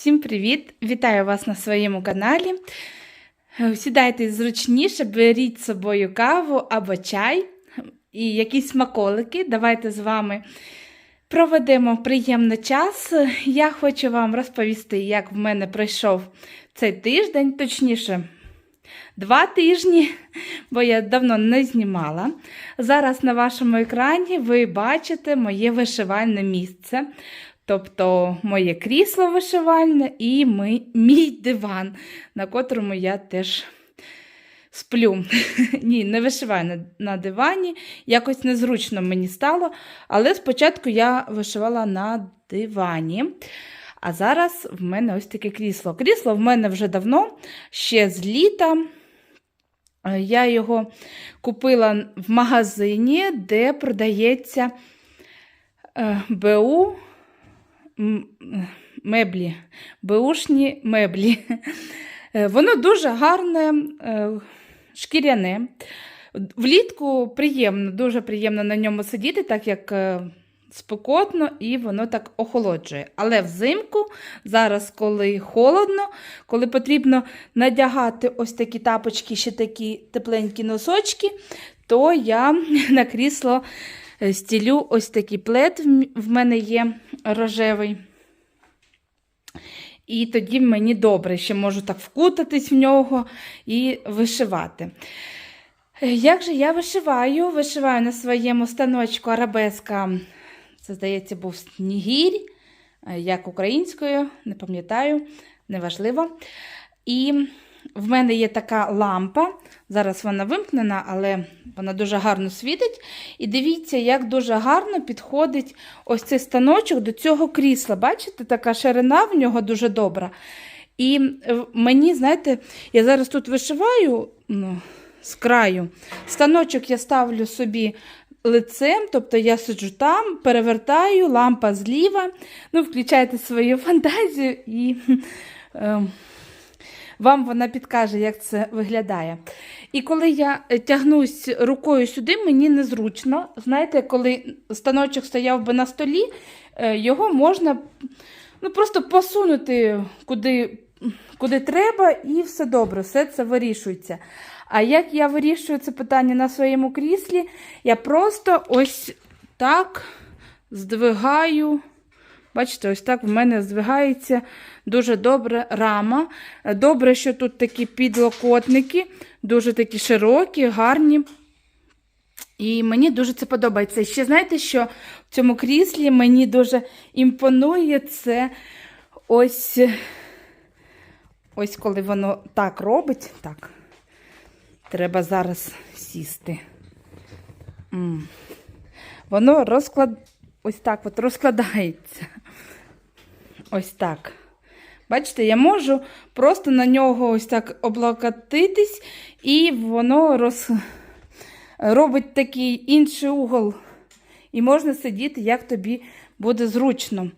Всім привіт! Вітаю вас на своєму каналі. Сідайте зручніше, беріть з собою каву або чай і якісь смаколики. Давайте з вами проведемо приємний час. Я хочу вам розповісти, як в мене пройшов цей тиждень, точніше, два тижні, бо я давно не знімала. Зараз на вашому екрані ви бачите моє вишивальне місце. Тобто моє крісло вишивальне і ми, мій диван, на котрому я теж сплю. Ні, не вишиваю на, на дивані. Якось незручно мені стало. Але спочатку я вишивала на дивані. А зараз в мене ось таке крісло. Крісло в мене вже давно, ще з літа. Я його купила в магазині, де продається е, БУ меблі, беушні меблі. Е, Воно дуже гарне, е, шкіряне. Влітку приємно, дуже приємно на ньому сидіти, так як е, спекотно і воно так охолоджує. Але взимку, зараз, коли холодно, коли потрібно надягати ось такі тапочки, ще такі тепленькі носочки, то я на крісло стілю ось такий плед. в мене є рожевий. І тоді мені добре, ще можу так вкутатись в нього і вишивати. Е, Як же я вишиваю? Вишиваю на своєму станочку арабеска, це, здається, був снігірь, е, як українською, не пам'ятаю, неважливо. І в мене є така лампа. Зараз вона вимкнена, але вона дуже гарно світить. І дивіться, як дуже гарно підходить ось цей станочок до цього крісла. Бачите, така ширина в нього дуже добра. І е, мені, знаєте, я зараз тут вишиваю ну, з краю. Станочок я ставлю собі лицем, тобто я сиджу там, перевертаю, лампа зліва. Ну, включайте свою фантазію і. Е, вам вона підкаже, як це виглядає. І коли я е, тягнусь рукою сюди, мені незручно. Знаєте, коли станочок стояв би на столі, е, його можна ну, просто посунути куди, куди треба, і все добре, все це вирішується. А як я вирішую це питання на своєму кріслі, я просто ось так здвигаю. Бачите, ось так в мене здвигається дуже добре рама. Добре, що тут такі підлокотники, дуже такі широкі, гарні. І мені дуже це подобається. І ще знаєте, що в цьому кріслі мені дуже імпонує це ось, ось коли воно так робить. Так, треба зараз сісти. Воно розклад... ось так от розкладається. Ось так. Бачите, я можу просто на нього ось так облокотитись, і воно роз... робить такий інший угол. І можна сидіти, як тобі буде зручно.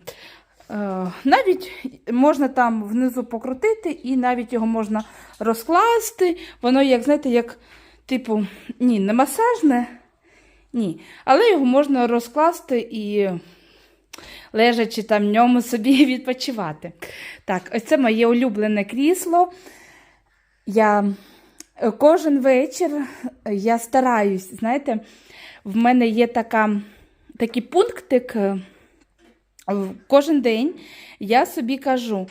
Е, Навіть можна там внизу покрутити, і навіть його можна розкласти. Воно, як, знаєте, як, типу, ні, не масажне, ні. Але його можна розкласти і лежачи там в ньому собі відпочивати. Так, ось це моє улюблене крісло. Я е, кожен вечір я стараюсь, знаєте, в мене є така, такий пунктик. е, Кожен день я собі кажу,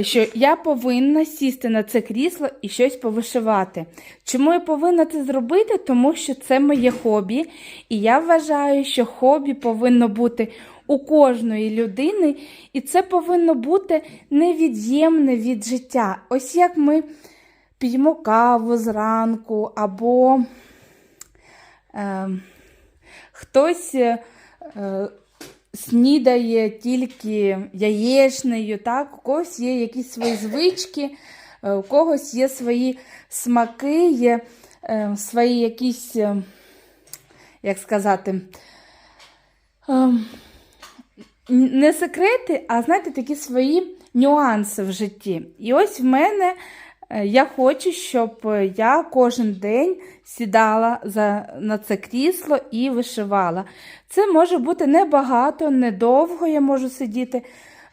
що я повинна сісти на це крісло і щось повишивати. Чому я повинна це зробити? Тому що це моє хобі, і я вважаю, що хобі повинно бути у кожної людини, і це повинно бути невід'ємне від життя. Ось як ми п'ємо каву зранку, або е, хтось. Е, снідає тільки яєчнею, так? у когось є якісь свої звички, е, у когось є свої смаки, є е, свої якісь, е, як сказати, не секрети, а знаєте, такі свої нюанси в житті. І ось в мене я хочу, щоб я кожен день сідала за, на це крісло і вишивала. Це може бути небагато, недовго я можу сидіти.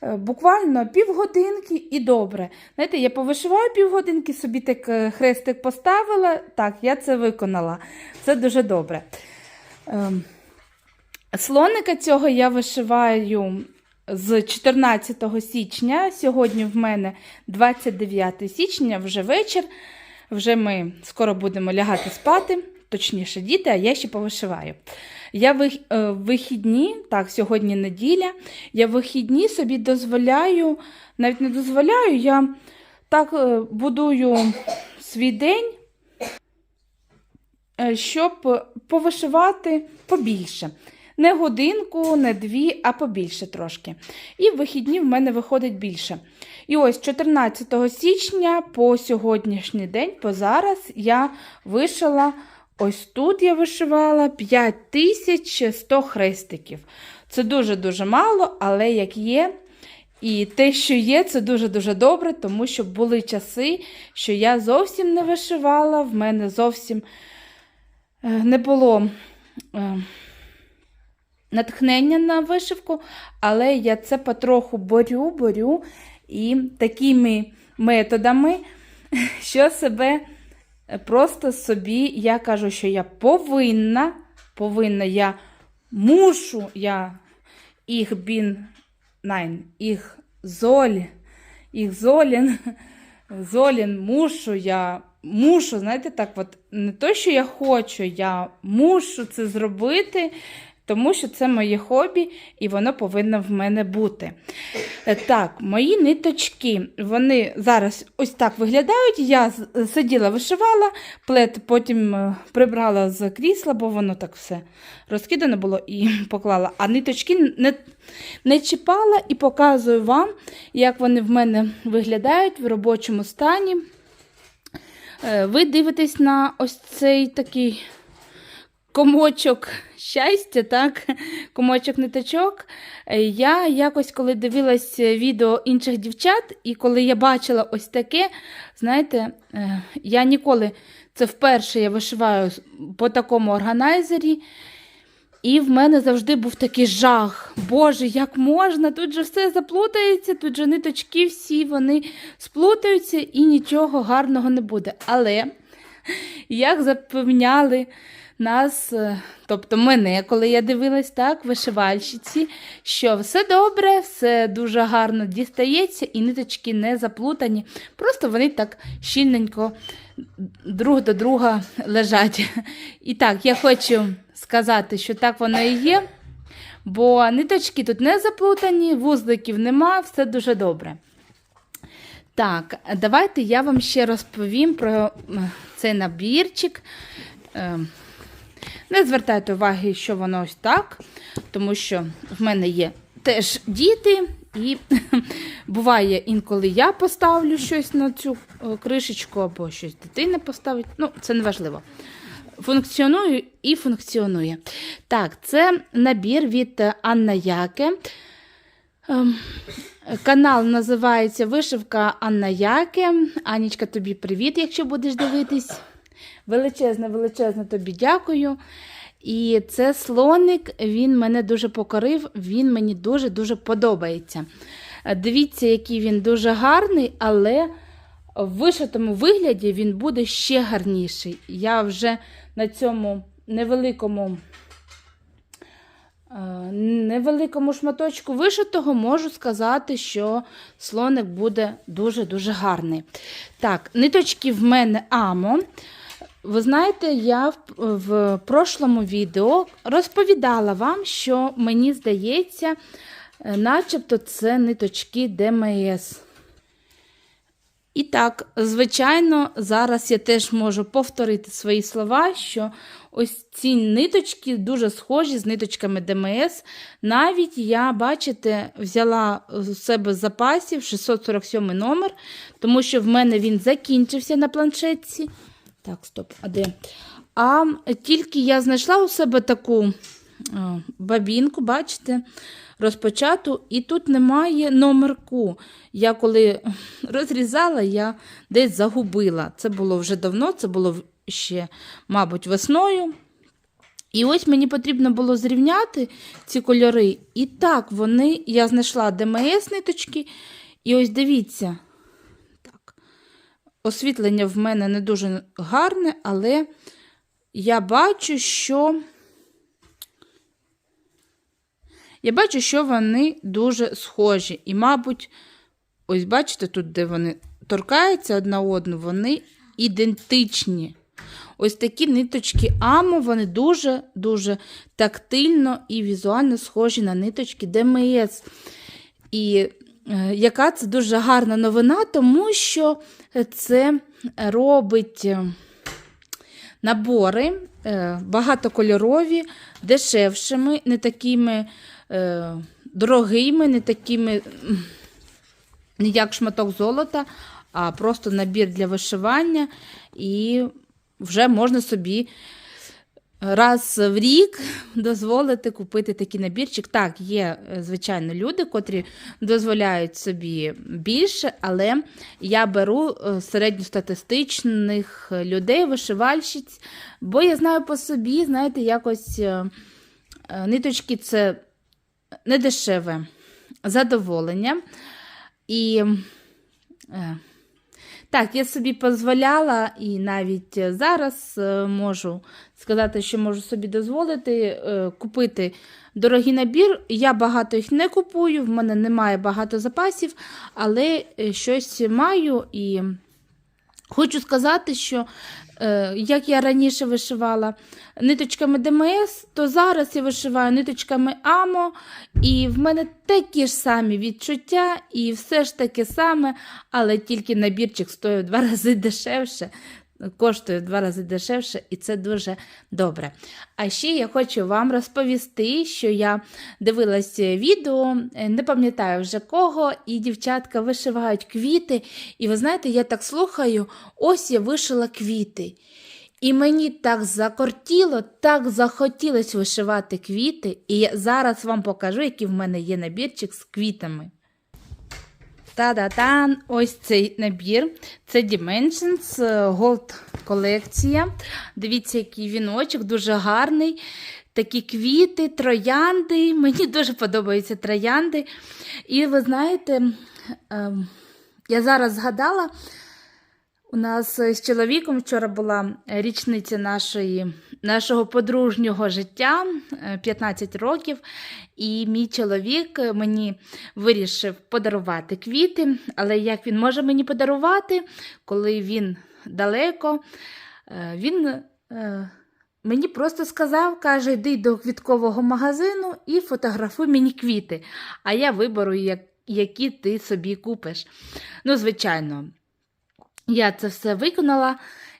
Е, Буквально півгодинки і добре. Знаєте, я повишиваю півгодинки, собі так е, хрестик поставила. Так, я це виконала. Це дуже добре. Ем, Слоника цього я вишиваю з 14 січня. Сьогодні в мене 29 січня, вже вечір. Вже ми скоро будемо лягати спати, точніше, діти, а я ще повишиваю. Я вих- е, вихідні, так, сьогодні неділя, я вихідні собі дозволяю, навіть не дозволяю, я так е, будую свій день, е, щоб повишивати побільше. Не годинку, не дві, а побільше трошки. І в вихідні в мене виходить більше. І ось 14 січня по сьогоднішній день, по зараз, я вишила, ось тут я вишивала 5100 хрестиків. Це дуже-дуже мало, але як є. І те, що є, це дуже-дуже добре, тому що були часи, що я зовсім не вишивала, в мене зовсім е, не було. Е, натхнення на вишивку, але я це потроху борю, борю і такими методами, що себе просто собі, я кажу, що я повинна, повинна, я мушу, я їх бін, nein, їх золь, їх золін, золін, мушу, я мушу, знаєте, так, от не то, що я хочу, я мушу це зробити. Тому що це моє хобі, і воно повинно в мене бути. Е, Так, мої ниточки, вони зараз ось так виглядають. Я сиділа, вишивала, плед потім е, прибрала з крісла, бо воно так все розкидано було і поклала. А ниточки не, не чіпала і показую вам, як вони в мене виглядають в робочому стані. Е, Ви дивитесь на ось цей такий комочок щастя, так? комочок ниточок. Е, Я якось, коли дивилась відео інших дівчат, і коли я бачила ось таке, знаєте, е, я ніколи, це вперше я вишиваю по такому органайзері. І в мене завжди був такий жах. Боже, як можна? Тут же все заплутається, тут же ниточки всі вони сплутаються і нічого гарного не буде. Але як запевняли нас, е, тобто мене, коли я дивилась так, вишивальщиці, що все добре, все дуже гарно дістається, і ниточки не заплутані. Просто вони так щільненько друг до друга лежать. І так, я хочу сказати, що так воно і є. Бо ниточки тут не заплутані, вузликів нема, все дуже добре. Так, давайте я вам ще розповім про е, цей набірчик. Не звертайте уваги, що воно ось так, тому що в мене є теж діти, і буває інколи я поставлю щось на цю е, кришечку, або щось дитина поставить. Ну, це не важливо. Функціонує і функціонує. Так, це набір від Анна Яке. Ем, Канал називається Вишивка Анна Яке. Анічка, тобі привіт, якщо будеш дивитись. Величезне, величезне тобі дякую. І це слоник, він мене дуже покорив, він мені дуже-дуже подобається. Е, Дивіться, який він дуже гарний, але в вишитому вигляді він буде ще гарніший. Я вже на цьому невеликому е, невеликому шматочку вишитого можу сказати, що слоник буде дуже-дуже гарний. Так, ниточки в мене амо. Ви знаєте, я в, в прошлому відео розповідала вам, що мені здається, е, начебто це ниточки ДМС. І так, звичайно, зараз я теж можу повторити свої слова, що ось ці ниточки дуже схожі з ниточками ДМС. Навіть я, бачите, взяла з себе запасів 647 номер, тому що в мене він закінчився на планшетці. Так, стоп, а де? А тільки я знайшла у себе таку бабінку, бачите, розпочату, і тут немає номерку. Я коли розрізала, я десь загубила. Це було вже давно, це було ще, мабуть, весною. І ось мені потрібно було зрівняти ці кольори. І так, вони, я знайшла ДМС ниточки. І ось дивіться. Освітлення в мене не дуже гарне, але я бачу, що. Я бачу, що вони дуже схожі. І, мабуть, ось бачите, тут, де вони торкаються одна одну, вони ідентичні. Ось такі ниточки Амо, вони дуже-дуже тактильно і візуально схожі на ниточки ДМС. І яка це дуже гарна новина, тому що це робить е, набори е, багатокольорові, дешевшими, не такими е, дорогими, не такими, не як шматок золота, а просто набір для вишивання. І вже можна собі раз в рік дозволити купити такий набірчик. Так, є, е, звичайно, люди, котрі дозволяють собі більше, але я беру е, середньостатистичних людей, вишивальщиць, бо я знаю по собі, знаєте, якось е, ниточки це не дешеве задоволення. І так, я собі дозволяла, і навіть е, зараз е, можу сказати, що можу собі дозволити е, купити дорогий набір. Я багато їх не купую, в мене немає багато запасів, але щось маю і хочу сказати, що е, як я раніше вишивала ниточками ДМС, то зараз я вишиваю ниточками Амо, і в мене такі ж самі відчуття, і все ж таке саме, але тільки набірчик стоїть в два рази дешевше. Коштує в два рази дешевше, і це дуже добре. А ще я хочу вам розповісти, що я дивилась відео, е, не пам'ятаю вже кого, і дівчатка вишивають квіти. І ви знаєте, я так слухаю, ось я вишила квіти. І мені так закортіло, так захотілося вишивати квіти. І я зараз вам покажу, який в мене є набірчик з квітами. Та-да-тан! Ось цей набір. Це Dimensions е, Gold колекція. Дивіться, який віночок, дуже гарний. Такі квіти, троянди. Мені дуже подобаються троянди. І ви знаєте, ем, я зараз згадала, у нас з чоловіком вчора була річниця нашої, нашого подружнього життя е, 15 років, і мій чоловік мені вирішив подарувати квіти. Але як він може мені подарувати, коли він далеко, Е, він е, мені просто сказав, каже, йди до квіткового магазину і фотографуй мені квіти, а я виберу, які ти собі купиш. Ну, звичайно. Я це все виконала,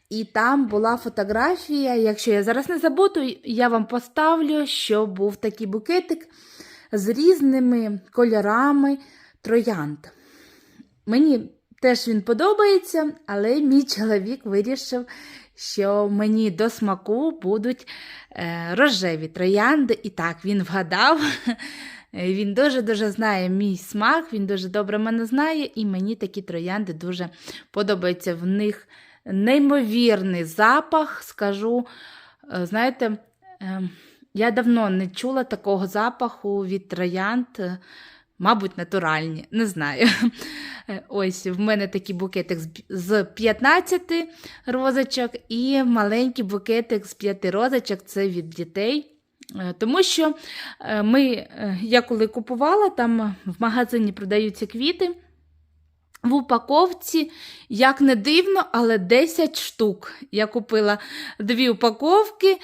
і там була фотографія. Якщо я зараз не забуду, я вам поставлю, що був такий букетик з різними кольорами троянд. Мені теж він подобається, але мій чоловік вирішив, що мені до смаку будуть е, рожеві троянди. І так, він вгадав. Він дуже-дуже знає мій смак, він дуже добре мене знає, і мені такі троянди дуже подобаються. В них неймовірний запах, скажу. Е, Знаєте, е, я давно не чула такого запаху від троянд. е, Мабуть, натуральні, не знаю. Е, Ось в мене такий букетик з 15 розочок і маленький букетик з 5 розочок це від дітей. Е, Тому що е, ми, е, я коли купувала, там в магазині продаються квіти. В упаковці, як не дивно, але 10 штук. Я купила дві упаковки,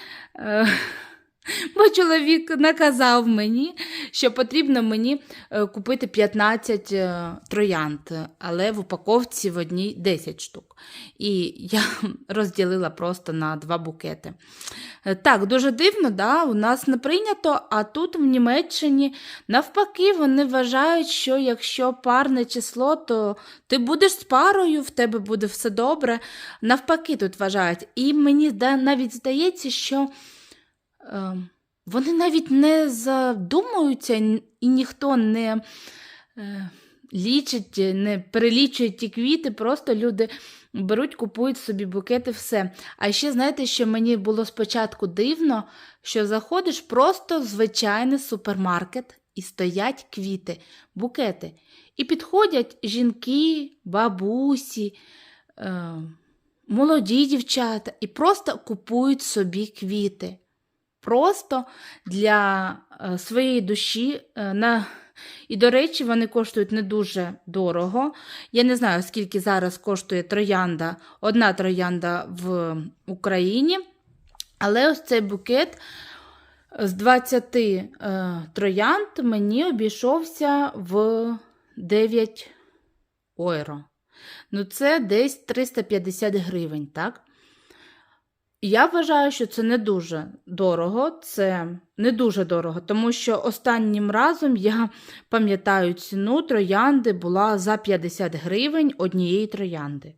бо чоловік наказав мені, що потрібно мені е, купити 15 е, троянд, але в упаковці в одній 10 штук. І я розділила просто на два букети. Е, Так, дуже дивно, да? у нас не прийнято, а тут в Німеччині навпаки вони вважають, що якщо парне число, то ти будеш з парою, в тебе буде все добре. Навпаки, тут вважають. І мені навіть здається, що вони навіть не задумуються і ніхто не. Е, лічать, не перелічують ті квіти, просто люди беруть, купують собі букети, все. А ще знаєте, що мені було спочатку дивно, що заходиш просто в звичайний супермаркет і стоять квіти, букети. І підходять жінки, бабусі, е, молоді дівчата і просто купують собі квіти. Просто для е, своєї душі. е, на... І, до речі, вони коштують не дуже дорого. Я не знаю, скільки зараз коштує троянда, одна троянда в Україні. Але ось цей букет з 20 е, троянд мені обійшовся в 9 євро. Ну, це десь 350 гривень, так? Я вважаю, що це не дуже дорого, це не дуже дорого, тому що останнім разом я пам'ятаю ціну троянди була за 50 гривень однієї троянди.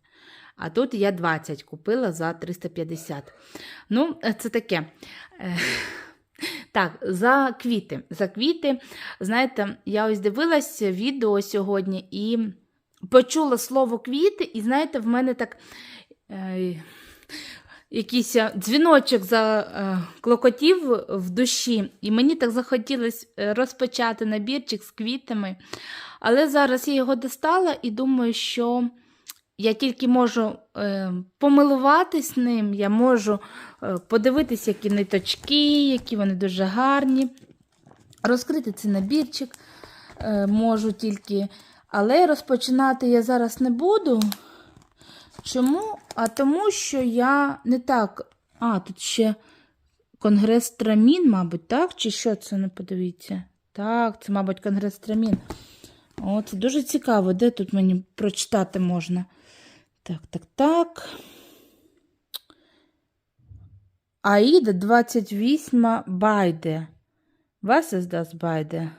А тут я 20 купила за 350. Ну, це таке. Так, за квіти. За квіти, знаєте, я ось дивилася відео сьогодні і почула слово квіти, і знаєте, в мене так. Е, якийсь е, дзвіночок заклокотів в душі, і мені так захотілося е, розпочати набірчик з квітами. Але зараз я його достала і думаю, що я тільки можу е, помилуватись ним, я можу е, подивитись, які ниточки, які вони дуже гарні. Розкрити цей набірчик е, можу тільки. Але розпочинати я зараз не буду. Чому? А тому, що я не так. А, тут ще конгрес Трамін, мабуть, так? Чи що це не подивіться? Так, це, мабуть, конгрес Трамін. О, це дуже цікаво, де тут мені прочитати можна. Так, так, так. Аїда 28 Байде. Ist das Байде?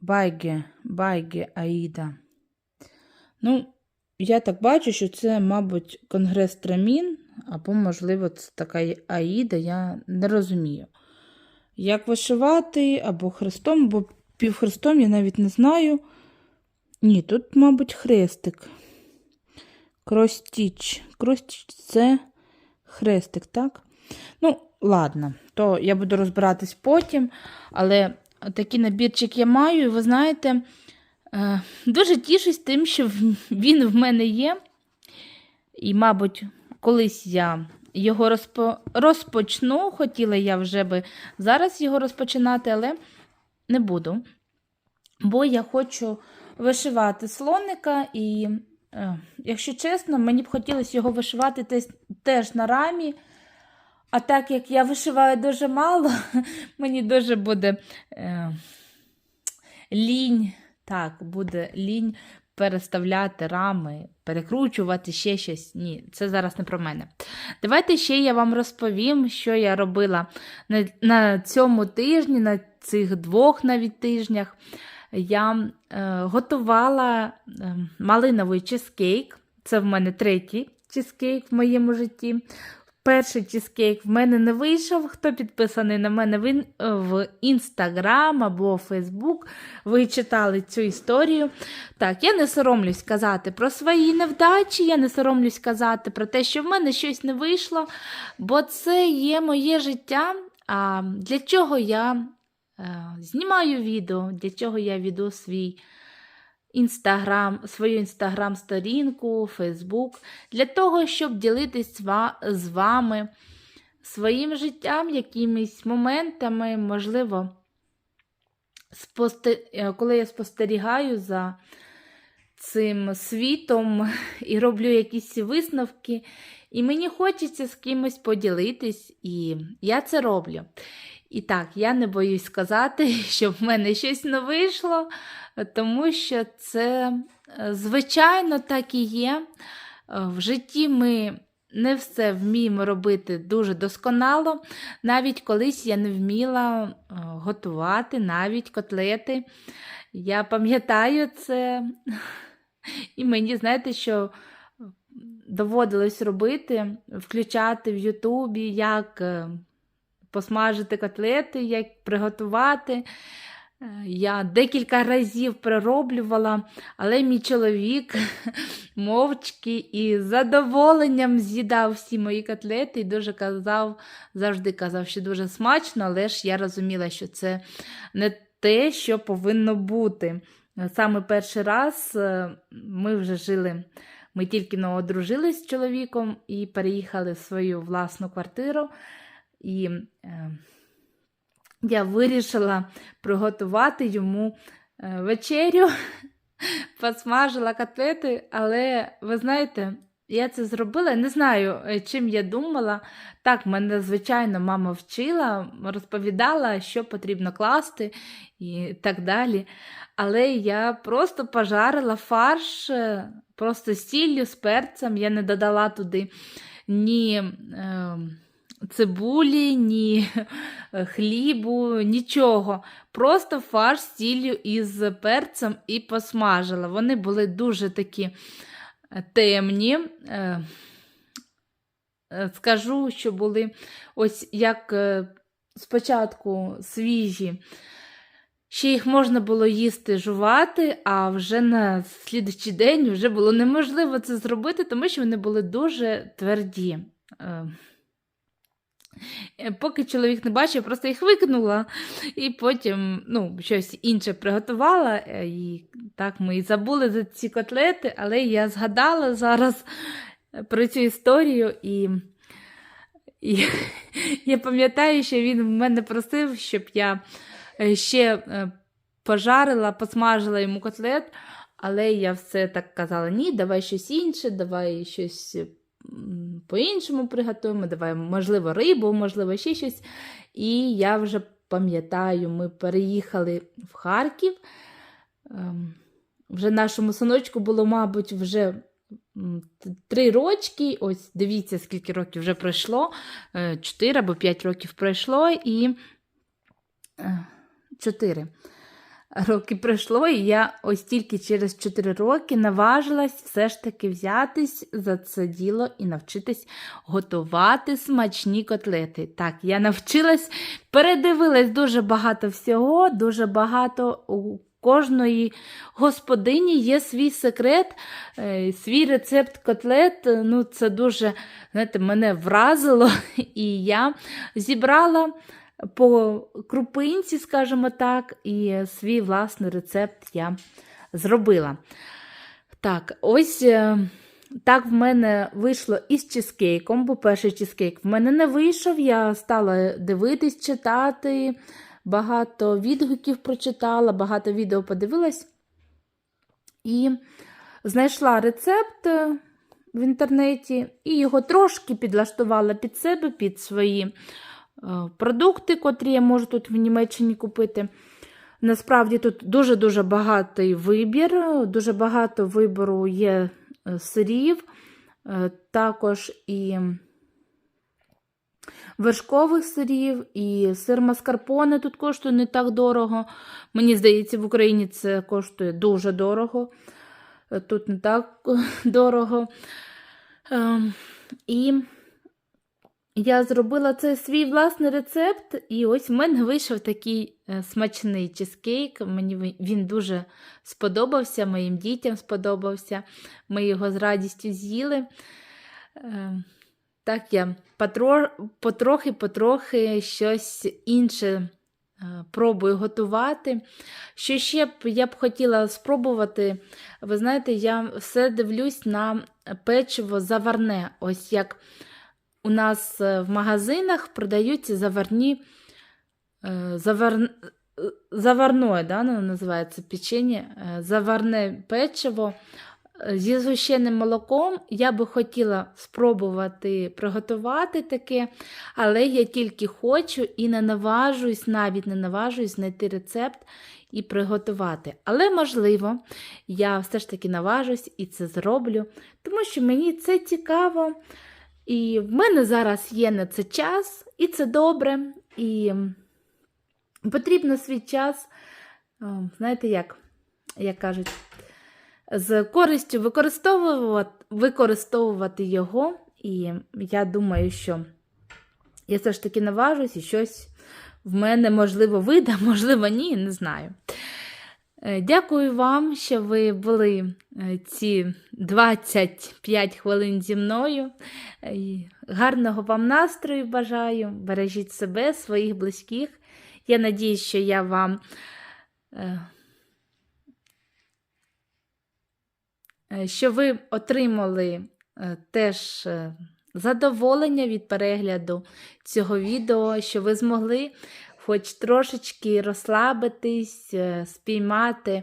Байге, Байге Аїда. Ну, я так бачу, що це, мабуть, конгрес Трамін, або, можливо, це така Аїда, я не розумію. Як вишивати, або хрестом, або півхрестом, я навіть не знаю. Ні, тут, мабуть, хрестик. Кростіч. Кростіч це хрестик, так? Ну, ладно, то я буду розбиратись потім, але такий набірчик я маю, і ви знаєте, е, дуже тішусь тим, що він в мене є. І, мабуть, колись я його розпо... розпочну. Хотіла я вже би зараз його розпочинати, але не буду. Бо я хочу вишивати слоника, і, е, якщо чесно, мені б хотілося його вишивати теж на рамі. А так як я вишиваю дуже мало, мені дуже буде е, лінь, так, буде лінь переставляти рами, перекручувати ще щось. Ні, це зараз не про мене. Давайте ще я вам розповім, що я робила на, на цьому тижні, на цих двох навіть тижнях. Я е, готувала е, малиновий чизкейк. Це в мене третій чизкейк в моєму житті. Перший чизкейк в мене не вийшов. Хто підписаний на мене в Інстаграм або Фейсбук, ви читали цю історію. Так, я не соромлюсь казати про свої невдачі, я не соромлюсь казати про те, що в мене щось не вийшло, бо це є моє життя. А для чого я е, знімаю відео, для чого я веду свій. Інстаграм, свою інстаграм-сторінку, Фейсбук, для того, щоб ділитись з вами своїм життям, якимись моментами, можливо, коли я спостерігаю за цим світом і роблю якісь висновки, і мені хочеться з кимось поділитись, і я це роблю. І так, я не боюсь сказати, що в мене щось не вийшло, тому що це, е, звичайно, так і є. Е, в житті ми не все вміємо робити дуже досконало. Навіть колись я не вміла е, готувати навіть котлети. Я пам'ятаю це, і мені, знаєте, що доводилось робити, включати в Ютубі, як посмажити котлети, як приготувати. Е, Я декілька разів перероблювала, але мій чоловік мовчки і з задоволенням з'їдав всі мої котлети і дуже казав, завжди казав, що дуже смачно, але ж я розуміла, що це не те, що повинно бути. Саме перший раз е, ми вже жили, ми тільки одружились з чоловіком і переїхали в свою власну квартиру. І е, я вирішила приготувати йому е, вечерю, посмажила котлети, але ви знаєте, я це зробила, не знаю, е, чим я думала. Так, мене, звичайно, мама вчила, розповідала, що потрібно класти і так далі. Але я просто пожарила фарш просто сіллю, з перцем. Я не додала туди ні е, цибулі, ні е, хлібу, нічого. Просто фарш з сіллю із перцем і посмажила. Вони були дуже такі е, темні. Е, Скажу, що були ось як спочатку свіжі. Ще їх можна було їсти, жувати, а вже на слідчий день вже було неможливо це зробити, тому що вони були дуже тверді. Е, Поки чоловік не бачив, просто їх викинула і потім ну, щось інше приготувала. е, І так ми і забули за ці котлети, але я згадала зараз е, про цю історію і. І я пам'ятаю, що він в мене просив, щоб я ще пожарила, посмажила йому котлет, але я все так казала: ні, давай щось інше, давай щось по-іншому приготуємо, давай, можливо, рибу, можливо, ще щось. І я вже пам'ятаю, ми переїхали в Харків. Ем, Вже нашому синочку було, мабуть, вже три рочки. Ось дивіться, скільки років вже пройшло. Е, Чотири або п'ять років пройшло, і е, чотири роки пройшло, і я ось тільки через 4 роки наважилась все ж таки взятись за це діло і навчитись готувати смачні котлети. Так, я навчилась, передивилась дуже багато всього, дуже багато у кожної господині є свій секрет, е, свій рецепт котлет. Ну, це дуже знаєте, мене вразило, і я зібрала по крупинці, скажімо так, і свій власний рецепт я зробила. Так, ось е, так в мене вийшло із чизкейком, бо перший чизкейк в мене не вийшов. Я стала дивитись, читати, багато відгуків прочитала, багато відео подивилась і знайшла рецепт е, в інтернеті і його трошки підлаштувала під себе, під свої продукти, котрі я можу тут в Німеччині купити. Насправді тут дуже-дуже багатий вибір, дуже багато вибору є е, сирів, е, також і вершкових сирів, і сир маскарпоне тут коштує не так дорого. Мені здається, в Україні це коштує дуже дорого. Е, Тут не так дорого. Ем, І я зробила цей свій власний рецепт, і ось в мене вийшов такий е, смачний чизкейк. Мені він дуже сподобався, моїм дітям сподобався. Ми його з радістю з'їли. Е, Так я потрохи-потрохи щось інше е, пробую готувати. Що ще б я б хотіла спробувати, ви знаєте, я все дивлюсь на печиво заварне. Ось як у нас е, в магазинах продаються заварні е, завар... е, заварное, да, воно називається печення, заварне печиво зі згущеним молоком. Я би хотіла спробувати приготувати таке, але я тільки хочу і не наважуюсь, навіть не наважуюсь знайти рецепт і приготувати. Але, можливо, я все ж таки наважусь і це зроблю, тому що мені це цікаво. І в мене зараз є на це час, і це добре. І потрібно свій час, знаєте, як, як кажуть, з користю використовувати, використовувати його. І я думаю, що я все ж таки наважусь і щось в мене можливо вийде, можливо, ні, не знаю. Е, Дякую вам, що ви були е, ці 25 хвилин зі мною. Е, Гарного вам настрою бажаю. Бережіть себе, своїх близьких. Я надіюсь, що я вам що ви отримали теж задоволення від перегляду цього відео, що ви змогли хоч трошечки розслабитись, е, спіймати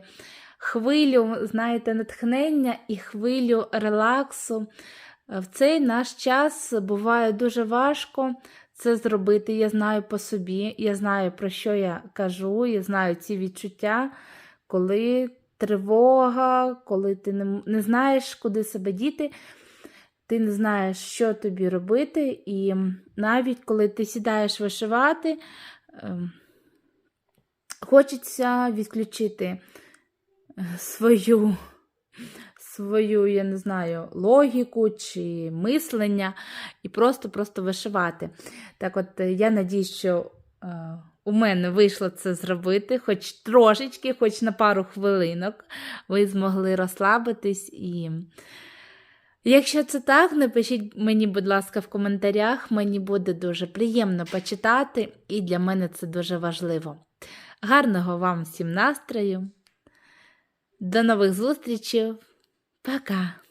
хвилю, знаєте, натхнення і хвилю релаксу. Е, В цей наш час буває дуже важко це зробити. Я знаю по собі, я знаю, про що я кажу, я знаю ці відчуття, коли тривога, коли ти не, не знаєш, куди себе діти, ти не знаєш, що тобі робити. І навіть коли ти сідаєш вишивати, хочеться відключити е, свою, свою, я не знаю, логіку чи мислення і просто-просто вишивати. Так от е, я надію, що е, у мене вийшло це зробити, хоч трошечки, хоч на пару хвилинок, ви змогли розслабитись і. Якщо це так, напишіть мені, будь ласка, в коментарях. Мені буде дуже приємно почитати, і для мене це дуже важливо. Гарного вам всім настрою. До нових зустрічей. Пока!